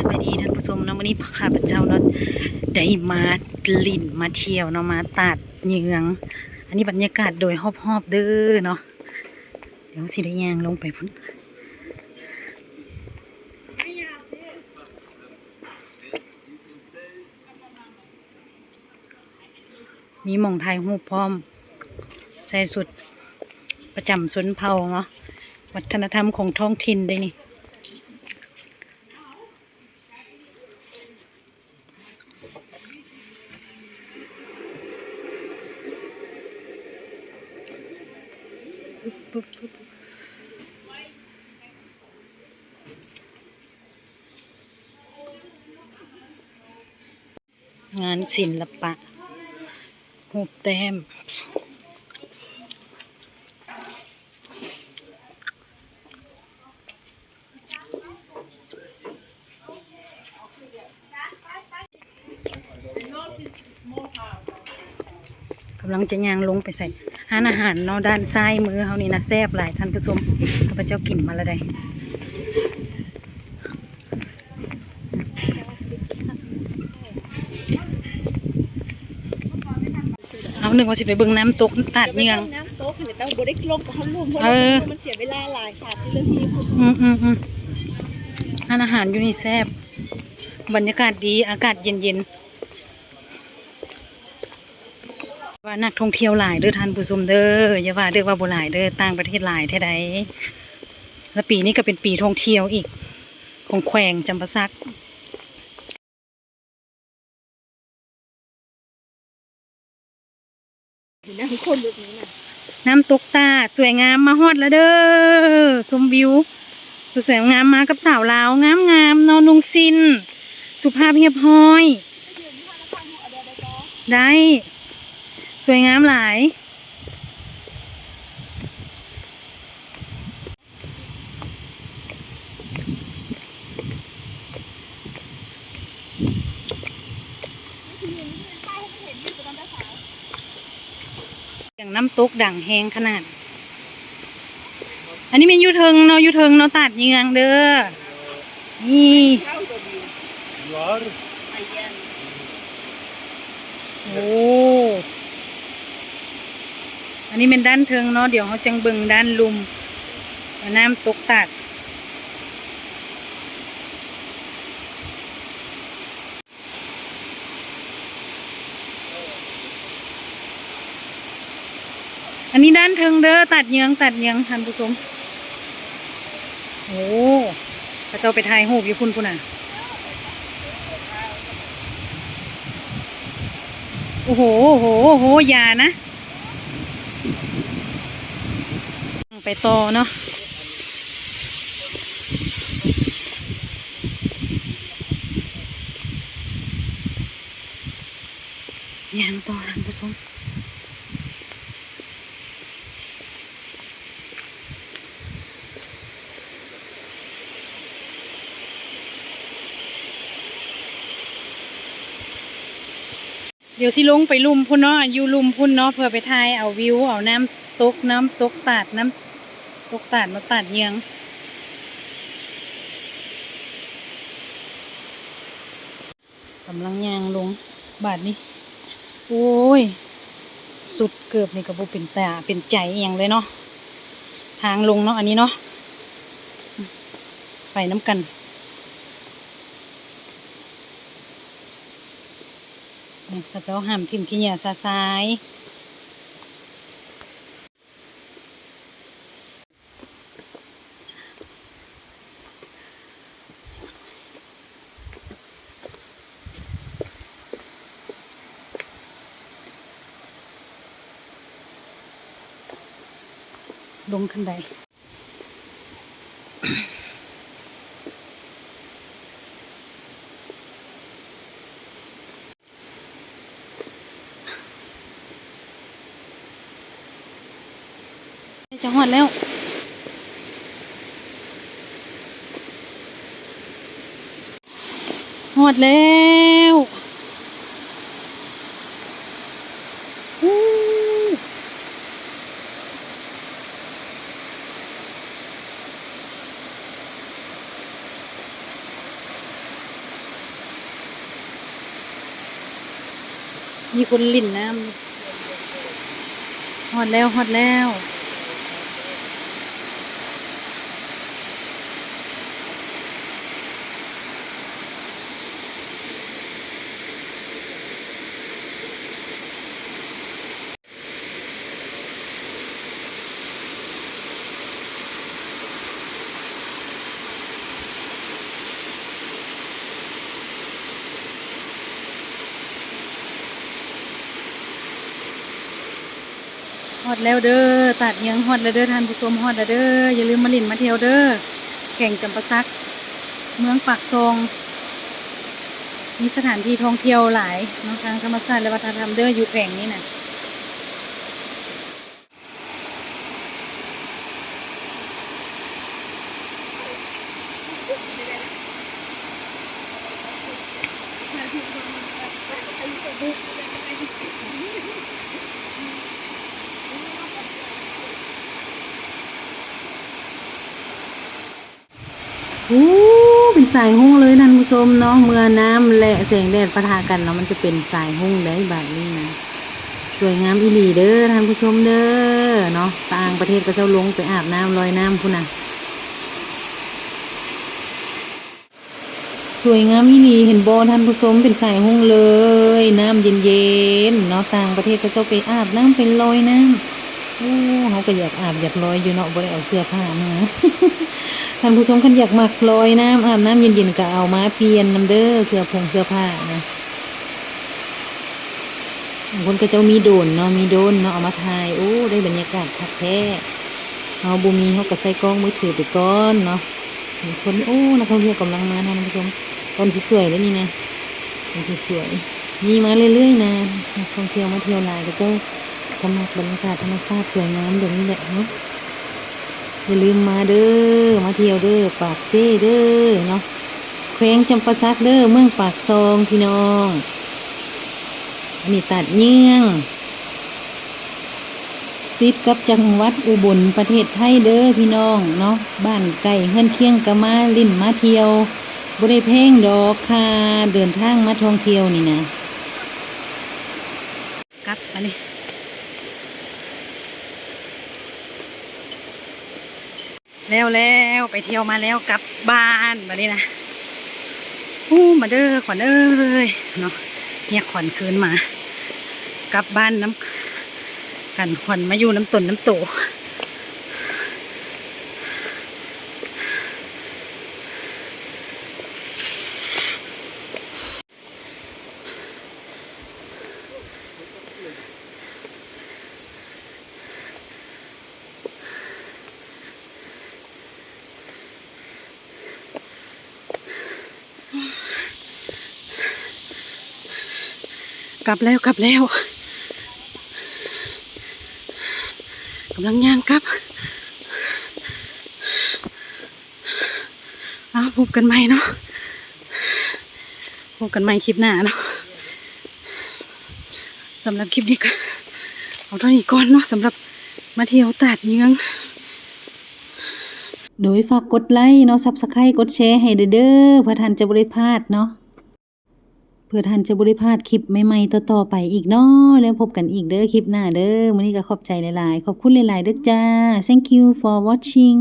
สบายดีท่านผู้ชมเนาะวันนี้ข้าพเจ้าเนาะได้มาลิ่นมาเที่ยวเนาะมาตัดเยือง อันนี้บรรยากาศโดยรอบๆเด้อเนาะเดี๋ยวสิได้ย่างลงไปพุ่นมีหมองไทยหูพร้อม ใส่สุดประจำสนเผาเนาะวัฒนธรรมของท้องถิ่นได้นี่ ปุ๊บปุ๊บงานศิลปะ หูปแต้ม กำลังจะยางลงไปใส่ หานอาหารเนาะด้านซ้ายมือเขานี่นะแซบหลายท่านผู้ชมข้าพเจ้ากินมาแล้วได้เอาหนึ่งว่าสิไปเบิ่งน้ำตกตัดเนียงน้ำโต๊ะหรือต้องบริกลมกับห้องลุ่มเพราะเออมันเสียเวลาหลายสามสิบนาทีคุณอืมอืมอืมร้านอาหารอยู่นี่แซบบรรยากาศดีอากาศเย็นเย็นๆว่า นักท่องเที่ยวหลายเด้อท่านผู้ชมเด้ออย่าว่าเด้อว่าบ่หลายเด้อต่างประเทศหลายแท้ใดแล้วปีนี้ก็เป็นปีท่องเที่ยวอีก ของแขวงจำปาสักเห็นไหมทุกคนแบบนี้นะน้ำตกตาดสวยงามมาฮอดแล้วเด้อชมวิวสวยๆงามมากับสาวลาวงามงามๆนอนนุงซิน สุภาพเรียบร้อย ได้ สวยงามหลาย อย่างน้ำตกดั่งแหงขนาด อันนี้เป็นยูเทิงเนาะยูเทิงเนาะตัดเยืองเด้อ นี่โอ้ นนี้เป็นด้านเทิงเนาะเดี๋ยวเขาจังเบิงด้านลุมน้ำตกตัดอันนี้ด้านเทิงเด้อตัดเยืองตัดเยืองท่านผู้ชมโอ้พระเจ้าไปถ่ายรูปอยู่คุณปุ่นอะโอ้โหโอ้โหโอ้โหยานะ ไปต่อเนาะยางต่อทานผู้ชมเดี๋ยวสิลงไปลุมพุ่นเนาะอยู่ลุมพุ่นเนาะเพื่อไปถ่ายเอาวิวเอาน้ำ ตกน้ำตกตาดน้ำตกตาดมาตาดเยียงกำลังยางลงบาทนี้ โอ้ย สุดเกือบนี่กับโบเป็นตาเป็นใจอย่างเลยเนาะทางลงเนาะอันนี้เนาะไปน้ำกันนี่พระเจ้าห้ามทิมขี้เหนียซาซาย ลงขึ้นไดจะหอดแล้วหอดแล้วอู้ มีคนลิ่นน้ำฮอดแล้วฮอดแล้ว ฮอดแล้วเด้อตัดเยืองฮอดแล้วเด้อท่านผู้ชมฮอดแล้วเด้ออย่าลืมมาลินมาเที่ยวเด้อแข่งจำปาซัก เมืองปากซองมีสถานที่ท่องเที่ยวหลายเนาะทางธรรมชาติและวัฒนธรรมเด้ออยู่แข่งนี้น่ะ โอ้เป็นสายหุ้งเลยท่านผู้ชมเนาะเมื่อน้ำและแสงแดดปะทะกันเนาะมันจะเป็นสายหุ้งได้แบบนี้นะสวยงามอีหลีเด้อท่านผู้ชมเด้อเนาะต่างประเทศก็เจ้าลงไปอาบน้ำลอยน้ำพุ่นนะสวยงามอีหลีเห็นบอท่านผู้ชมเป็นสายหุ้งเลย น้ำเย็นๆเนาะต่างประเทศก็เจ้าไปอาบน้ำเป็นลอยน้ำโอ้เขาก็อยากอาบอยากลอยอยู่เนาะบ่ได้เอาเสื้อผ้ามา ท่านผู้ชมคันอยากมักลอยน้ำอาบน้ำเย็นๆก็เอามาเปลี่ยนน้ำเด้อเสื้อผงเสื้อผ้านะคนก็จะมีโดนเนาะมีโดนเนาะเอามาถ่ายโอ้ได้บรรยากาศคักแท้เอาบุมีเขาก็ใส่กล้องมือถือไปก่อนเนาะคนโอ้นักท่องเที่ยวกำลังมาท่านผู้ชมตอนสวยๆแล้วนี่นะตอนสวยๆมีมาเรื่อยๆนะนักท่องเที่ยวมาเที่ยวหลายก็เจ้าสมัครบรรยากาศธรรมชาติสวยงามแบบนี้แหละเนาะ อย่าลืมมาเด้อ มาเที่ยวเด้อ ปากเซ่เด้อเนาะ แขวงจำปาซักเด้อ เมืองปากซองพี่น้องอันนี้ตัดเยื่องติดกับจังหวัดอุบลประเทศไทยเด้อพี่น้องเนาะ บ้านไก่เฮือนเคียงกะมาลิ่นมาเที่ยวบ่ได้แพงดอกค่ะเดินทางมาท่องเที่ยวนี่นะกลับอันนี้ แล้วแล้วไปเที่ยวมาแล้วกลับบ้านแบบนี้นะอู้มาเด้อขวัญเอ้ยเนาะเนี่ยขวัญคืนมา กลับบ้านน้ำกันขวัญมาอยู่น้ำตนน้ำโต กลับแล้วกลับแล้วกำลังย่างกลับเอาพบกันใหม่เนาะพบกันใหม่คลิปหน้าเนาะสำหรับคลิปนี้ก็เอาเท่านี้ก่อนเนาะสำหรับมาเที่ยวตาดเยื้องโดยฝากกดไลค์เนาะซับสไครต์กดแชร์ให้เด้อเพื่อท่านจะบริพลาดเนาะ พื่อท่านจะบริพลาดคลิปใหม่ๆต่อๆไปอีกเนาะแล้วพบกันอีกเด้อคลิปหน้าเด้อวันนี้ก็ขอบใจหลายๆ ขอบคุณหลายๆเด้อจ้า thank you for watching